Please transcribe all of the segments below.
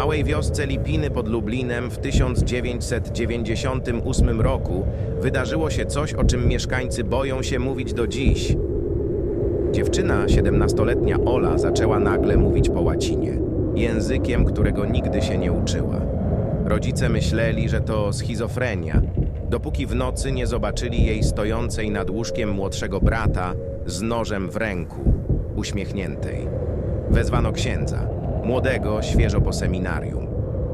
małej wiosce Lipiny pod Lublinem w 1998 roku wydarzyło się coś, o czym mieszkańcy boją się mówić do dziś. Dziewczyna, 17-letnia Ola, zaczęła nagle mówić po łacinie, językiem, którego nigdy się nie uczyła. Rodzice myśleli, że to schizofrenia, dopóki w nocy nie zobaczyli jej stojącej nad łóżkiem młodszego brata z nożem w ręku, uśmiechniętej. Wezwano księdza, młodego, świeżo po seminarium.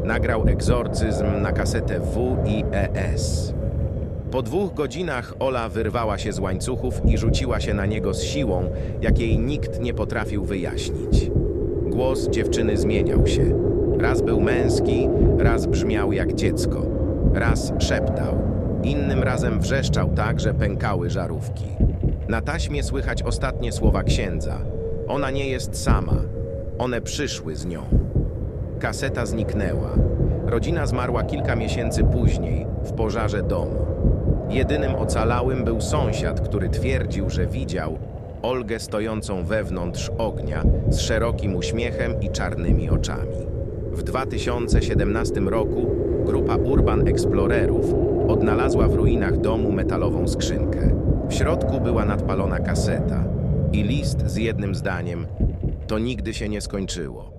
Nagrał egzorcyzm na kasetę W i ES. Po dwóch godzinach Ola wyrwała się z łańcuchów i rzuciła się na niego z siłą, jakiej nikt nie potrafił wyjaśnić. Głos dziewczyny zmieniał się. Raz był męski, raz brzmiał jak dziecko. Raz szeptał, innym razem wrzeszczał tak, że pękały żarówki. Na taśmie słychać ostatnie słowa księdza. Ona nie jest sama. One przyszły z nią. Kaseta zniknęła. Rodzina zmarła kilka miesięcy później w pożarze domu. Jedynym ocalałym był sąsiad, który twierdził, że widział Olgę stojącą wewnątrz ognia z szerokim uśmiechem i czarnymi oczami. W 2017 roku grupa Urban Explorerów odnalazła w ruinach domu metalową skrzynkę. W środku była nadpalona kaseta i list z jednym zdaniem: to nigdy się nie skończyło.